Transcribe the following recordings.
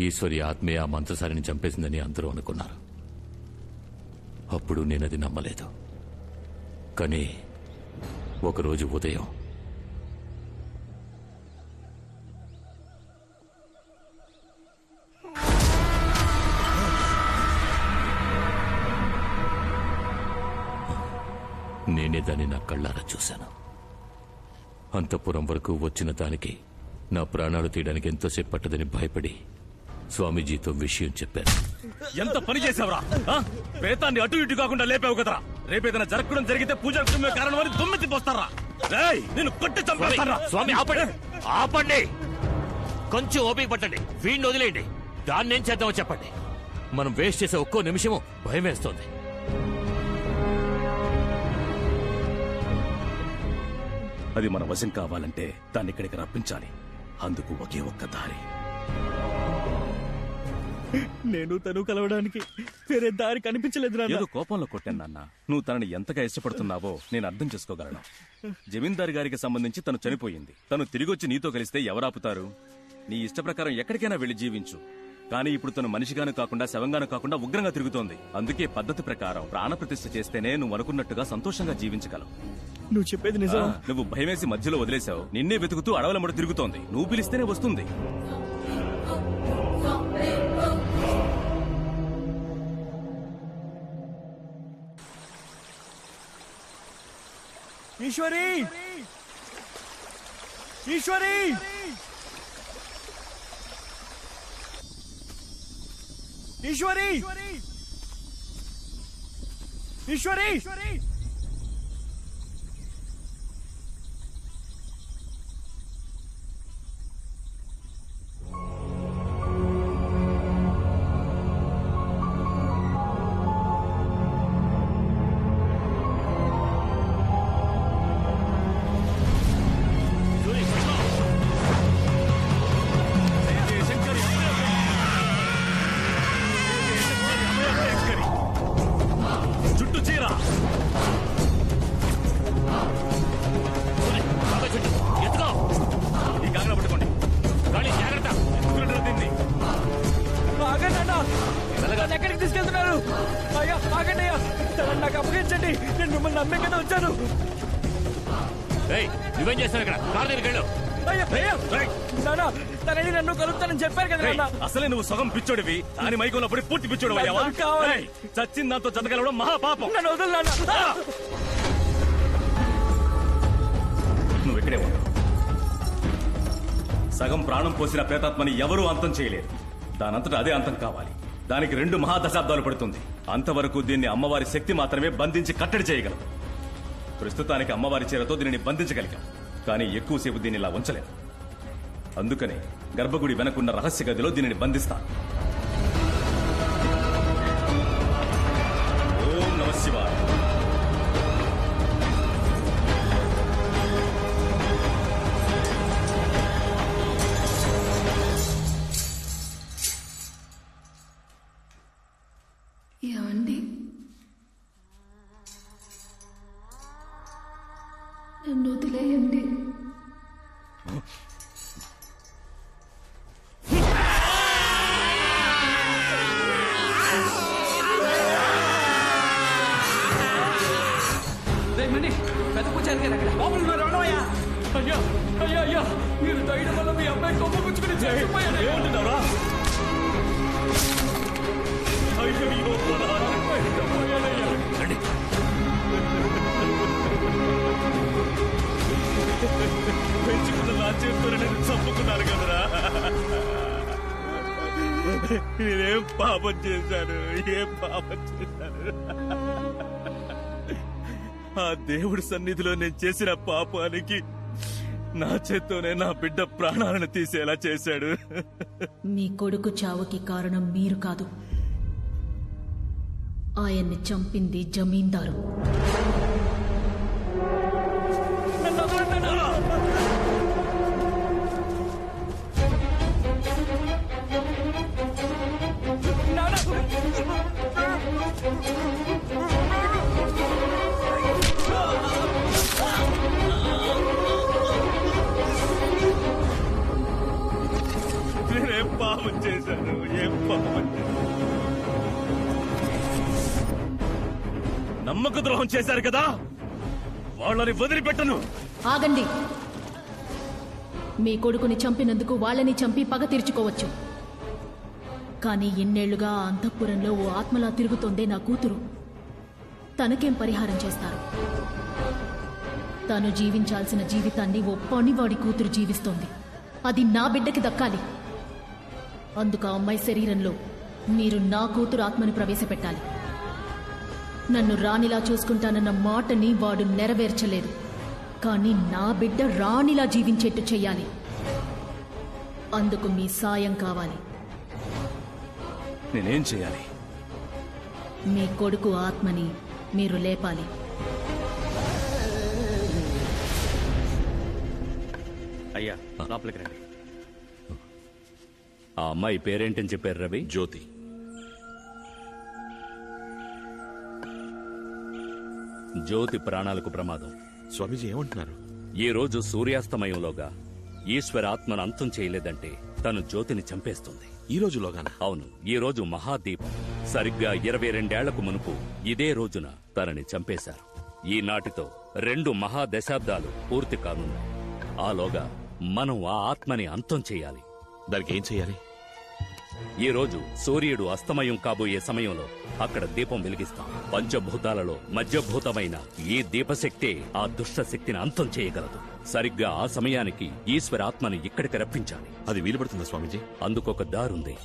ఈశ్వరి ఆత్మే ఆ మంత్రసారిని చంపేసిందని అందరూ అనుకున్నారు. అప్పుడు నేనది నమ్మలేదు. కానీ ఒకరోజు ఉదయం నేనే దాన్ని నా కళ్ళారా చూశాను. అంతఃపురం వరకు వచ్చిన దానికి నా ప్రాణాలు తీయడానికి ఎంతోసేపు పట్టదని భయపడి స్వామీజీతో విషయం చెప్పాను ఎంత పని చేసావురా ఆ? ప్రేతాన్ని అటు ఇటు కాకుండా లేపావు కదరా? రేపేదైనా జరగడం జరిగితే పూజ కుటుంబే కారణం అని దుమ్మెత్తి పోస్తారా నిన్ను కొట్టి చంపేస్తారా? స్వామి ఆపండి. ఆపండి. కొంచెం ఓపిక పట్టండి. వీడిని వదిలేయండి. దాన్ని ఏం చేద్దామో చెప్పండి. మనం వేస్ట్ చేసే ఒక్కో నిమిషము భయం వేస్తోంది. అది మన వశం కావాలంటే దాన్ని ఇక్కడికి రప్పించాలి. అందుకు ఒకే ఒక్క దారి. నేను తను కలవడానికి వేరే దారి కనిపించలేదు నాన్న. ఏదో కోపంలో కొట్టాను నాన్న. నువ్వు తనని ఎంతగా ఇష్టపడుతున్నావో నేను అర్థం చేసుకోగలను. జమీందారు గారికి సంబంధించి తను చనిపోయింది. తను తిరిగొచ్చి నీతో కలిస్తే ఎవరాపుతారు? నీ ఇష్ట ప్రకారం ఎక్కడికైనా వెళ్ళి జీవించు. కానీ ఇప్పుడు తను మనిషిగాను కాకుండా శవంగాను కాకుండా ఉగ్రంగా తిరుగుతోంది. అందుకే పద్ధతి ప్రకారం ప్రాణప్రతిష్ఠ చేస్తేనే నువ్వు అనుకున్నట్టుగా సంతోషంగా జీవించగలవు. నువ్వు చెప్పేది నిజం. నువ్వు భయమేసి మధ్యలో వదిలేశావు. నిన్నే వెతుకుతూ అడవుల ముడి తిరుగుతోంది. నువ్వు పిలిస్తేనే వస్తుంది. ఈశ్వరి ఈశ్వరి ఈశ్వరి ఈశ్వరి చుట్టూ అయ్యా ఆగండి అయ్యా. తనని నాకు అప్పగించండి. నేను మిమ్మల్ని నమ్మే కదా వచ్చాను. నువ్వేం చేస్తావు ఇక్కడ? కారు దగ్గరికి వెళ్ళు. అయ్యా అయ్యా. నాన్న తనని నన్ను కలుపుతానని చెప్పారు కదా నాన్న. అసలే నువ్వు సగం పిచ్చోడివి. దాని మైకంలో పడి పూర్తి పిచ్చోడు అయ్యావా? కావాలి. చచ్చిన దాంతో జతగలవడం మహాపాపం. నన్ను వదలు నాన్న. నువ్వు ఇక్కడే ఉండు. సగం ప్రాణం పోసిన ప్రేతాత్మని ఎవరూ అంతం చేయలేరు. దానంతట అదే అంతం కావాలి. దానికి రెండు మహాదశాబ్దాలు పడుతుంది. అంతవరకు దీన్ని అమ్మవారి శక్తి మాత్రమే బంధించి కట్టడి చేయగలదు ప్రస్తుతానికి అమ్మవారి చీరతో దీనిని బంధించగలిగాం. కానీ ఎక్కువసేపు దీన్ని ఇలా ఉంచలేదు అందుకనే గర్భగుడి వెనకున్న రహస్య గదిలో దీనిని బంధిస్తాను. నన్ను వదిలేయండి. చేతితో నేను చంపుకున్నాను కదరా. నేనేం పాపం చేశాను? ఏం పాపం చేశాను? ఆ దేవుడి సన్నిధిలో నేను చేసిన పాపానికి నా చేత్తోనే నా బిడ్డ ప్రాణాలను తీసేలా చేశాడు. మీ కొడుకు చావుకి కారణం మీరు కాదు. ఆయన్ని చంపింది జమీందారు. నమ్మక ద్రోహం చేశారు కదా? వాళ్ళని వదిలిపెట్టను. ఆగండి. మీ కొడుకుని చంపినందుకు వాళ్ళని చంపి పగ తీర్చుకోవచ్చు. కానీ ఇన్నేళ్ళుగా ఆ అంతఃపురంలో ఓ ఆత్మలా తిరుగుతోందే నా కూతురు. తనకేం పరిహారం చేస్తారు? తను జీవించాల్సిన జీవితాన్ని ఓ పనివాడి కూతురు జీవిస్తోంది. అది నా బిడ్డకి దక్కాలి. అందుకు ఆ అమ్మాయి శరీరంలో మీరు నా కూతురు ఆత్మని ప్రవేశపెట్టాలి. నన్ను రాణిలా చూసుకుంటానన్న మాటని వాడు నెరవేర్చలేదు. కానీ నా బిడ్డ రాణిలా జీవించేట్టు చెయ్యాలి. అందుకు మీ సాయం కావాలి. నేనేం చేయాలి మీ కొడుకు ఆత్మని మీరు లేపాలి. అయ్యా లోపలికి రండి. ఆ అమ్మాయి పేరేంటని చెప్పారు రవి? జ్యోతి. జ్యోతి ప్రాణాలకు ప్రమాదం. స్వామీజీ ఏమంటున్నారు? ఈ రోజు సూర్యాస్తమయంలోగా ఈశ్వర ఆత్మను అంతం చేయలేదంటే తను జ్యోతిని చంపేస్తుంది. ఈ రోజులోగానా అవును ఈ రోజు మహాదీపం. సరిగ్గా ఇరవై రెండేళ్ళకు మునుపు ఇదే రోజున తనని చంపేశారు. ఈనాటితో రెండు మహాదశాబ్దాలు పూర్తి కానున్నాయి. ఆలోగా మనం ఆ ఆత్మని అంతం చేయాలి. దానికి ఏం చేయాలి? ఈ రోజు సూర్యుడు అస్తమయం కాబోయే సమయంలో అక్కడ దీపం వెలిగిస్తాం. పంచభూతాలలో మధ్యభూతమైన ఈ దీపశక్తే ఆ దుష్ట శక్తిని అంతం చేయగలదు. సరిగ్గా ఆ సమయానికి ఈశ్వర ఆత్మని ఇక్కడికి రప్పించాలి. అది వీలు పడుతుందా స్వామీజీ? అందుకొక దారుంది.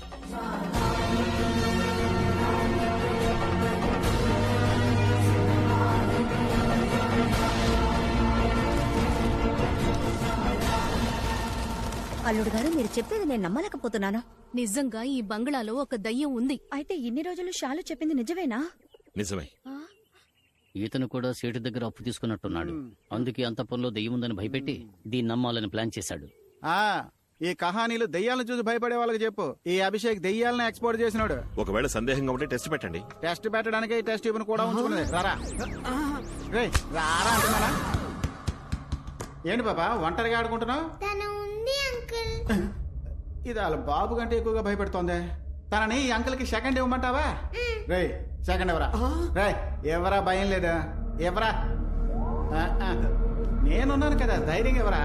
అల్లుడు గారు మీరు చెప్పేది నేను నమ్మలేకపోతున్నాను. నిజంగా ఈ బంగ్లాలో ఒక దయ్యం ఉంది. అయితే ఇన్ని రోజులు షాలు చెప్పింది నిజమేనా? నిజమే. ఈతను కూడా సేటు దగ్గర అప్పు తీసుకున్నట్టున్నాడు. అందుకే అంతఃపురంలో దెయ్యం ఉందని భయపెట్టి దీన్ని నమ్మాలని ప్లాన్ చేశాడు. ఆ ఈ కహానీలు దెయ్యాలను చూసి భయపడే వాళ్ళకి చెప్పు. ఈ అభిషేక్ దెయ్యాలను ఎక్స్పోర్ట్ చేసినాడు. ఒకవేళ సందేహంగా ఉంటే టెస్ట్ పెట్టండి. టెస్ట్ పెట్టడానికి ఈ టెస్ట్ ట్యూబ్ను కూడా ఉంచుకున్నది. రారా. రేయ్, రారా అంటున్నానా? ఏంటి బాబా ఒంటరిగా ఆడుకుంటున్నావు? ఇది వాళ్ళ బాబు కంటే ఎక్కువగా భయపెడుతోంది. తనని ఈ అంకుల్కి సెకండ్ ఇవ్వమంటావా? రే సెకండ్ ఎవరా? రే ఎవరా? భయం లేదా? ఎవరా. నేనున్నాను కదా ధైర్యం ఎవరా?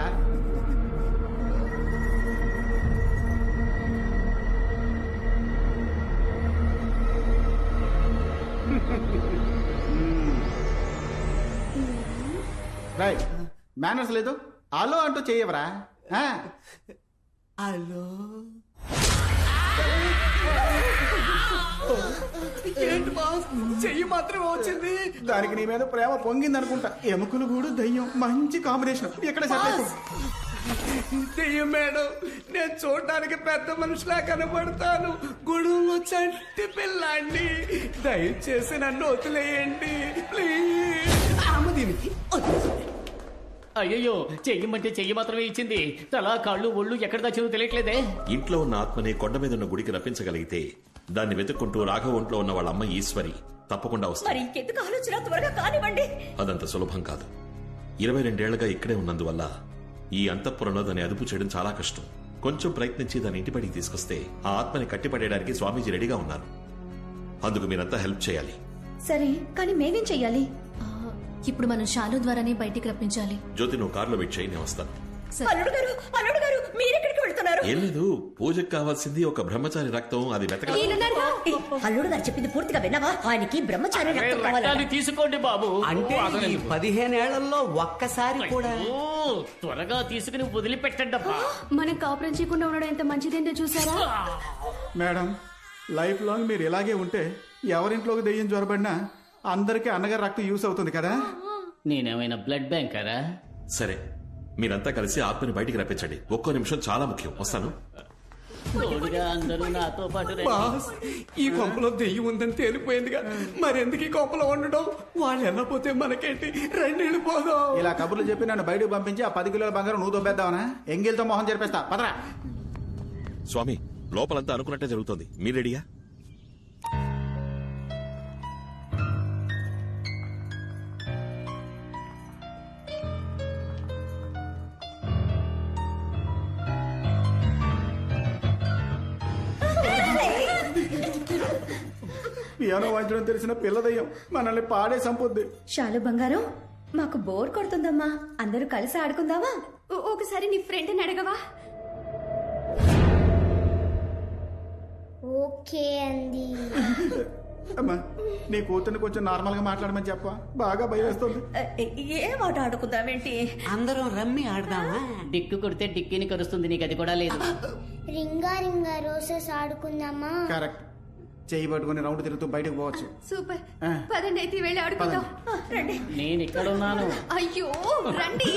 రైట్ మేనర్స్ లేదు. అలో అంటూ చెయ్యవరా? ఏంటి బాస్ చెయ్యి మాత్రమే వచ్చింది. దానికి నీ మీద ప్రేమ పొంగింది అనుకుంటా ఎముకలు కూడా దయ్యం మంచి కాంబినేషన్. ఇక్కడ సెట్ అయిపో. దెయ్యం మేడం నేను చూడడానికి పెద్ద మనిషిలా కనబడతాను. గుడులో చంటి పిల్లాండి దయచేసి నన్ను వదిలేయండి ప్లీజ్. అయ్యో చెయ్యమంటే చెయ్యి మాత్రమే ఇచ్చింది. తల కాళ్ళు ఒళ్ళు ఎక్కడ దాచిందో తెలియట్లేదే. ఇంట్లో ఉన్న ఆత్మని కొండ మీద ఉన్న గుడికి రప్పించగలిగితే దాన్ని వెతుక్కుంటూ రాఘవ ఒంట్లో ఉన్న వాళ్ళ అమ్మ ఈశ్వరి తప్పకుండా మరి వస్తుంది ఇంకెందుకు ఆలోచన? త్వరగా కానివ్వండి. అదంత సులభం కాదు. ఇరవై రెండేళ్ళుగా ఇక్కడే ఉన్నందువల్ల ఈ అంతఃపురంలో దాన్ని అదుపు చేయడం చాలా కష్టం. కొంచెం ప్రయత్నించి దాని ఇంటి బడికి తీసుకొస్తే ఆ ఆత్మని కట్టిపడేయడానికి స్వామీజీ రెడీగా ఉన్నారు. అందుకు మీరంతా హెల్ప్ చేయాలి. సరే కానీ మేమేం చెయ్యాలి? ఇప్పుడు మనం షాలు ద్వారానే బయటికి రప్పించాలి. జ్యోతి నువ్వు కారులో వెయిట్ చేయి నేను వస్తాను. అల్లుడు గారు అల్లుడు గారు మీరెక్కడికి వెళ్తున్నారు? ఏం లేదు పూజకు కావాల్సింది ఒక బ్రహ్మచారి రక్తం అది వెతక అల్లుడు గారు చెప్పింది పూర్తిగా విన్నావా? ఆయనకి బ్రహ్మచారి రక్తం. తీసుకోండి బాబు. అంటే ఈ పదిహేనేళ్ళలో ఒక్కసారి కూడా ఓ, త్వరగా తీసుకుని వదిలిపెట్టండి అబ్బా మనం కాపురం చేయకుండా ఉండడం ఎంత మంచిదేంటో చూసారా? మేడం లైఫ్ లాంగ్ మీరు ఇలాగే ఉంటే ఎవరింట్లోకి దెయ్యం జ్వరబడినా అందరికీ అన్నగారు రక్తం యూస్ అవుతుంది కదా? నేనేమైనా బ్లడ్ బ్యాంకరా? సరే మీరంతా కలిసి ఆత్మని బయటికి రప్పించండి. ఒక్కో నిమిషం చాలా ముఖ్యం. వస్తాను? తోడుగా అందరూ నాతో పాటు రండి. బాస్ ఈ కొంపలో దెయ్యం ఉందని తేలిపోయిందిగా. మరెందుకు ఈ కొంపలో ఉండడం? వాళ్ళు వెళ్ళపోతే మనకేంటి? రెండు వెళ్ళిపోదాం. ఇలా కబుర్లు చెప్పి నన్ను బయటకు పంపించి ఆ పది కిలోల బంగారం నువ్వు దొబ్బేద్దావనా? ఎంగిల్తో మొహం జరిపేస్తా. పదరా. స్వామి లోపలంతా అనుకున్నట్టే జరుగుతోంది. మీరు రెడీయా? పియానో వాయించడం తెలిసిన పిల్లదయ్యం మనల్ని పాడే సంపొద్ది. చాలు బంగారం మాకు బోర్ కొడుతుందమ్మా. అందరూ కలిసి ఆడుకుందామా? ఓ- ఒకసారి నీ ఫ్రెండ్ని అడగవా? ఓకే అండి. అమ్మా నీ కూతుర్ని కొంచెం నార్మల్గా మాట్లాడమని చెప్ప బాగా భయం వేస్తుంది ఏ మాట ఆడుకుందామేంటి? అందరం రమ్మి ఆడదామా? డిక్కు కొడితే డిక్కిని కరుస్తుంది నీకు అది కూడా లేదు. Ring a ring a roses ఆడుకుందామా? Correct. చెయ్యి పట్టుకుని రౌండ్ తిరుగుతూ బయటకు పోవచ్చు. సూపర్. పదండి అయితే వెళ్ళి ఆడుకుందాం. రండి. నేను ఇక్కడ ఉన్నాను అయ్యో రండి.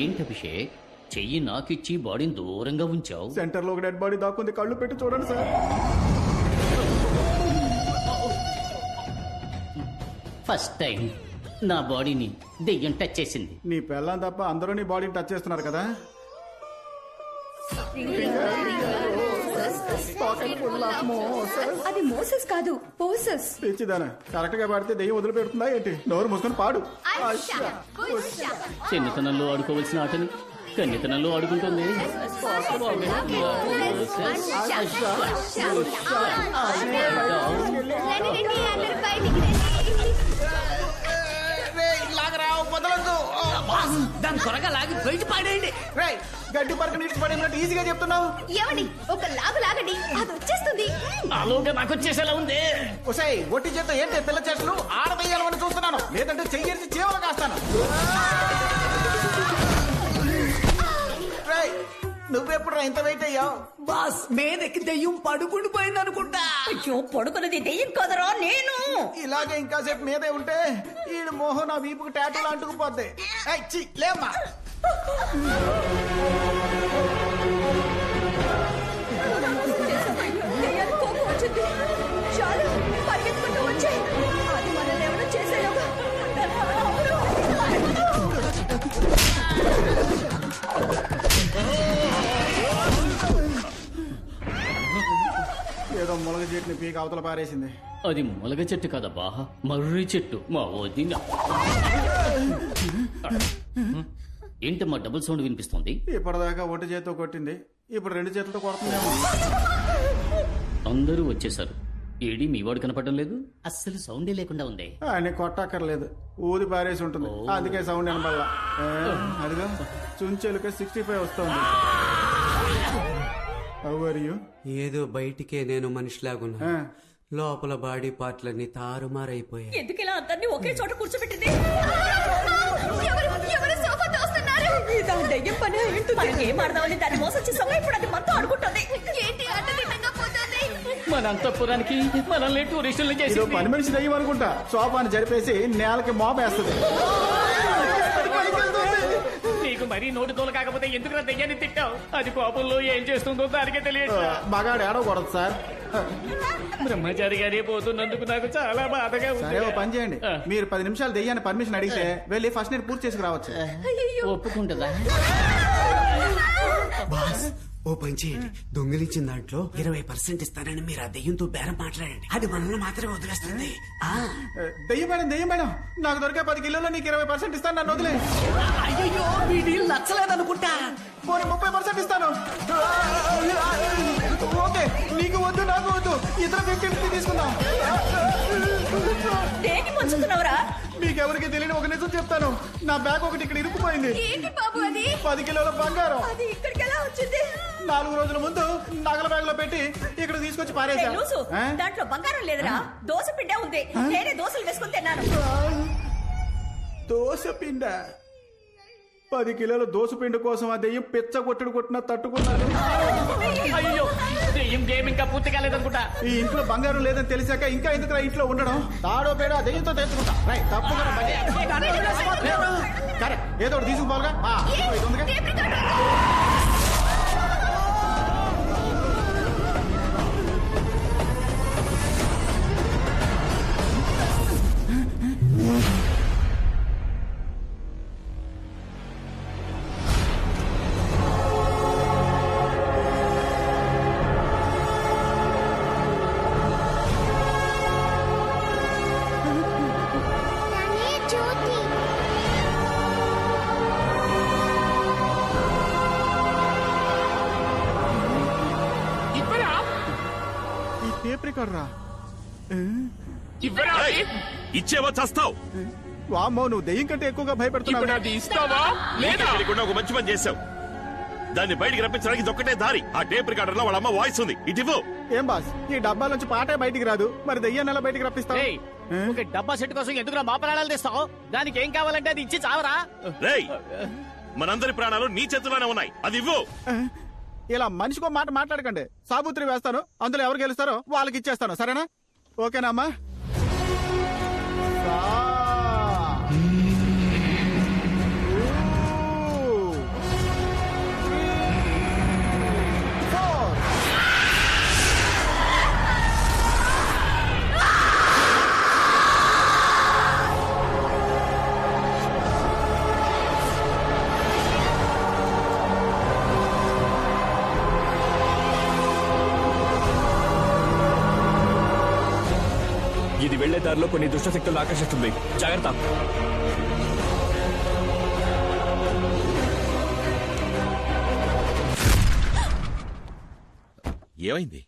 ఏంటి అభిషేక్? చెయ్యి నాకిచ్చి బాడీని దూరంగా ఉంచావు. సెంటర్లో ఒక డెడ్ బాడీ దాక్కుంది కళ్ళు పెట్టి చూడండి సార్. ఫస్ట్ టైం నా బాడీని దెయ్యం టచ్ చేసింది. నీ పెళ్ళం తప్ప అందరూ నీ బాడీని టచ్ చేస్తున్నారు కదా? అది మోసస్ కాదు పోసస్. పిచ్చిదానా కరెక్ట్గా పాడితే దెయ్యం వదిలిపెడుతుందా ఏంటి? నోరు మూసుకొని పాడు. చిన్నతనంలో ఆడుకోవలసిన ఆటని కన్నితనంలో ఆడుకుంటుంది. బయటికి దాని త్వరగా లాగి బయట పాడేయండి. రేయ్, గడ్డి పరక నీటి పడినట్టు ఈజీగా చెప్తున్నావు. ఏమండి ఒక లాగు లాగండి అది వచ్చేస్తుంది. ఆలోగా నాకు వచ్చేసేలా ఉంది. ఒసై ఒట్టి చేత ఏంటి పిల్ల చేష్టలు? ఆడదయ్యాలని చూస్తున్నాను. లేదంటే చెయ్యేసి చీవలు కాస్తాను. నువ్వెప్పుడు ఇంత వెయిట్ అయ్యావు? బాస్ మీదకి దెయ్యం పడుకుని పోయింది అనుకుంటా. అయ్యో పడుకున్నది దెయ్యం కదరా నేను. ఇలాగే ఇంకాసేపు మీదే ఉంటే ఈడు మోహన్ నా వీపుకు టాటూలు అంటుకుపోద్ది లేమ్మా చెట్టుని పీక అవతల పారేసింది. అది మొలగ చెట్టు కదబ్బా. మర్రి చెట్టు. మా వదిన. ఏంటమ్మా డబుల్ సౌండ్ వినిపిస్తుంది? ఇప్పటిదాకా ఒంటి చేతితో కొట్టింది. ఇప్పుడు రెండు చేతులతో కొడుతుందేమో. అందరూ వచ్చేసారు ఏడి మీ వాడు కనపడడం లేదు? అస్సలు సౌండే లేకుండా ఉంది. ఆయన కొట్టక్కర్లేదు. ఊది పారేసి ఉంటుంది. అందుకే సౌండ్ వినబడాల. అదిగో చుంచెలుక సిక్స్టీ ఫైవ్ వస్తుంది. యూ ఏదో బయటికే నేను మనిషిలాగున్నా లోపల బాడీ పార్ట్లన్నీ తారుమారైపోయాయి. ఎందుకు ఇలా అందరినీ ఒకే చోట కూర్చోబెట్టింది? మన అంతఃపురానికి మనల్ని టూరిస్టులు చేసి పని మనిషి దయ్యం అనుకుంటా. సోఫాని జరిపేసి నేలకి మోపేస్తుంది. మరీ నోటి తోలు కాకపోతే ఎందుకు దెయ్యాన్ని తిట్టావు? అది కోపంలో ఏం చేస్తుందో దానికే తెలియదు మగాడు ఏడవకూడదు సార్. బ్రహ్మచారి గారే పోతున్నందుకు నాకు చాలా బాధగా సరే ఓ ఉంది పని చేయండి. మీరు పది నిమిషాలు దెయ్యాన్ని పర్మిషన్ అడిగితే వెళ్ళి ఫస్ట్ నేను పూర్తి చేసుకు రావచ్చు. ఒప్పుకుంటుందా? బాస్ ఓ పని చేయండి. దొంగిలించిన దాంట్లో ఇరవై పర్సెంట్ ఇస్తానని మీరు ఆ దెయ్యంతో బేరం మాట్లాడండి. అది మనల్ని మాత్రమే వదిలేస్తుంది. ఆ. దెయ్యం మేడం దెయ్యం మేడం. నాకు దొరికే పది కిలోలో నీకు ఇరవై పర్సెంట్ ఇస్తాను నన్ను వదిలే. అయ్యో మీ డీల్ నచ్చలేదనుకుంటా. పోనీ ముప్పై పర్సెంట్ ఇస్తాను. ఓకే నీకు వద్దు నాకు వద్దు. ఇతర ఫిఫ్టీ ఫిఫ్టీ తీసుకుందాం. దేనికి పంచుతున్నావురా మీకెవరికి తెలియని ఒక నిజం చెప్తాను. నా బ్యాగ్ ఒకటి ఇక్కడ ఇరుక్కుపోయింది. ఏంటి బాబు అది? పది కిలోల బంగారం. అది ఇక్కడికి ఎలా వచ్చింది? నాలుగు రోజుల ముందు నగల బ్యాగ్లో పెట్టి ఇక్కడ తీసుకొచ్చి పారేసా లూసు ఆ? దాంట్లో బంగారం లేదురా దోశ పిండే ఉంది నేనే దోశలు వేసుకుని తిన్నాను దోశ పిండ పది కిలోల దోశ పిండి కోసం ఆ దెయ్యం పిచ్చ కొట్టుడు కొట్టిన తట్టుకున్నాను అయ్యో దెయ్యం గేమ్ ఇంకా పూర్తి కాలేదనుకుంటా ఈ ఇంట్లో బంగారం లేదని తెలిసాక ఇంకా ఎందుకు ఇంట్లో ఉండడం తాడో పేడో ఆ దెయ్యంతో తెచ్చుకుంటా రై తప్పుగా కరెక్ట్ ఏదో ఒకటి తీసుకుపోవాలిగా ఆ, ఇది ఉందిగా. టేప్ రికార్డర్ ఏయ్, ఇచ్చేవా చస్తావు? వామ్మో నువ్వు దెయ్యం కంటే ఎక్కువగా భయపెడుతున్నావు. ఇస్తావా? లేదా? ఒక మంచి పని చేశావు. దాన్ని బయటికి రప్పించడానికి ఇది ఒక్కటే దారి. ఆ టేప్ రికార్డర్లో వాళ్ళ అమ్మ వాయిస్ ఉంది. ఇటివ్వు ఏం బాస్? ఈ డబ్బా నుంచి పాటే బయటికి రాదు. మరి దెయ్యాన్ని ఎలా బయటికి రప్పిస్తావు? ఏయ్, ఒక డబ్బా సెట్ కోసం ఎందుకు మా ప్రాణాలు తెస్తావు? దానికి ఏం కావాలంటే అది ఇచ్చి చావరా? రేయ్ మనందరి ప్రాణాలు నీ చేతిలోనే ఉన్నాయి. అది ఇవ్వు. ఇలా మనిషికో మాట మాట్లాడకండి. సాబుత్రి వేస్తాను అందులో ఎవరు గెలుస్తారో వాళ్ళకి ఇచ్చేస్తాను. సరేనా? ఓకేనా అమ్మా? వెళ్ళే దారిలో కొన్ని దుష్టశక్తులు ఆకర్షిస్తుంది. జాగ్రత్త. ఏమైంది?